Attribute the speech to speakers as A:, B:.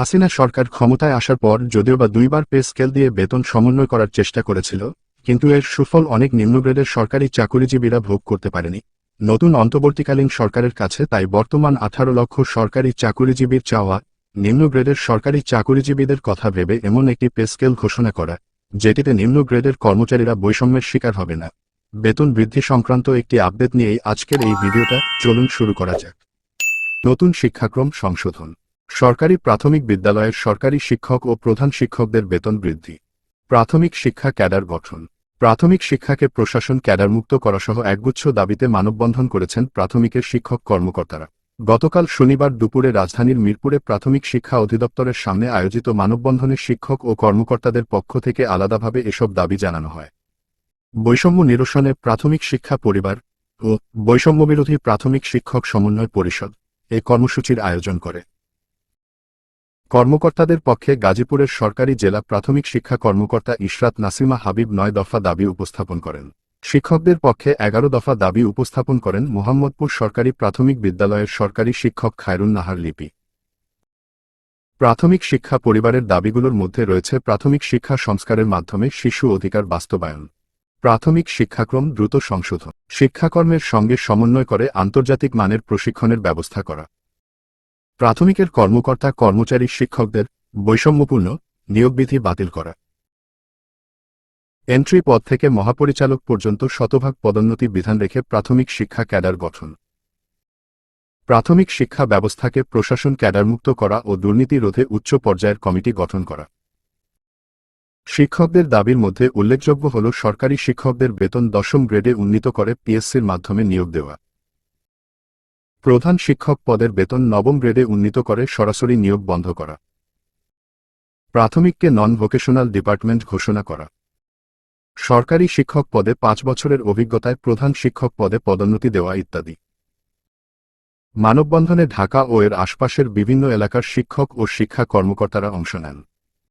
A: হাসিনা সরকার ক্ষমতায় আসার পর যদিও বা দুইবার পে স্কেল দিয়ে বেতন সমন্বয় করার চেষ্টা করেছিল, কিন্তু এর সুফল অনেক নিম্নগ্রেডের সরকারি চাকুরিজীবীরা ভোগ করতে পারেনি। নতুন অন্তর্বর্তীকালীন সরকারের কাছে তাই বর্তমান আঠারো লক্ষ সরকারি চাকুরিজীবীর চাওয়া, নিম্নগ্রেডের সরকারি চাকুরিজীবীদের কথা ভেবে এমন একটি পে স্কেল ঘোষণা করা, যেটিতে নিম্নগ্রেডের কর্মচারীরা বৈষম্যের শিকার হবে না। বেতন বৃদ্ধি সংক্রান্ত একটি আপডেট নিয়েই আজকের এই ভিডিওটা চলুন শুরু করা যাক। নতুন শিক্ষাক্রম সংশোধন। সরকারি প্রাথমিক বিদ্যালয়ের সরকারি শিক্ষক ও প্রধান শিক্ষকদের বেতন বৃদ্ধি। প্রাথমিক শিক্ষা ক্যাডার গঠন। প্রাথমিক শিক্ষাকে প্রশাসন ক্যাডারমুক্ত করাসহ একগুচ্ছ দাবিতে মানববন্ধন করেছেন প্রাথমিকের শিক্ষক কর্মকর্তারা। গতকাল শনিবার দুপুরে রাজধানীর মিরপুরে প্রাথমিক শিক্ষা অধিদপ্তরের সামনে আয়োজিত মানববন্ধনে শিক্ষক ও কর্মকর্তাদের পক্ষ থেকে আলাদাভাবে এসব দাবি জানানো হয়। বৈষম্য নিরসনে প্রাথমিক শিক্ষা পরিবার ও বৈষম্যবিরোধী প্রাথমিক শিক্ষক সমন্বয় পরিষদ এ কর্মসূচির আয়োজন করে। কর্মকর্তাদের পক্ষে গাজীপুরের সরকারি জেলা প্রাথমিক শিক্ষা কর্মকর্তা ইশরাত নাসিমা হাবিব নয় দফা দাবি উপস্থাপন করেন। শিক্ষকদের পক্ষে এগারো দফা দাবি উপস্থাপন করেন মোহাম্মদপুর সরকারি প্রাথমিক বিদ্যালয়ের সরকারি শিক্ষক খায়রুন নাহার লিপি। প্রাথমিক শিক্ষা পরিবারের দাবিগুলোর মধ্যে রয়েছে প্রাথমিক শিক্ষা সংস্কারের মাধ্যমে শিশু অধিকার বাস্তবায়ন। প্রাথমিক শিক্ষাক্রম দ্রুত সংশোধন। শিক্ষাকর্মের সঙ্গে সমন্বয় করে আন্তর্জাতিক মানের প্রশিক্ষণের ব্যবস্থা করা। প্রাথমিকের কর্মকর্তা কর্মচারী শিক্ষকদের বৈষম্যপূর্ণ নিয়োগবিধি বাতিল করা। এন্ট্রি পদ থেকে মহাপরিচালক পর্যন্ত শতভাগ পদোন্নতি বিধান রেখে প্রাথমিক শিক্ষা ক্যাডার গঠন। প্রাথমিক শিক্ষা ব্যবস্থাকে প্রশাসন ক্যাডারমুক্ত করা ও দুর্নীতি রোধে উচ্চ পর্যায়ের কমিটি গঠন করা। শিক্ষকদের দাবির মধ্যে উল্লেখযোগ্য হল সরকারি শিক্ষকদের বেতন দশম গ্রেডে উন্নীত করে পিএসসির মাধ্যমে নিয়োগ দেওয়া। প্রধান শিক্ষক পদের বেতন নবম গ্রেডে উন্নীত করে সরাসরি নিয়োগ বন্ধ করা। প্রাথমিককে নন ভোকেশনাল ডিপার্টমেন্ট ঘোষণা করা। সরকারি শিক্ষক পদে পাঁচ বছরের অভিজ্ঞতায় প্রধান শিক্ষক পদে পদোন্নতি দেওয়া ইত্যাদি। মানববন্ধনে ঢাকা ও এর আশপাশের বিভিন্ন এলাকার শিক্ষক ও শিক্ষা কর্মকর্তারা অংশ নেন।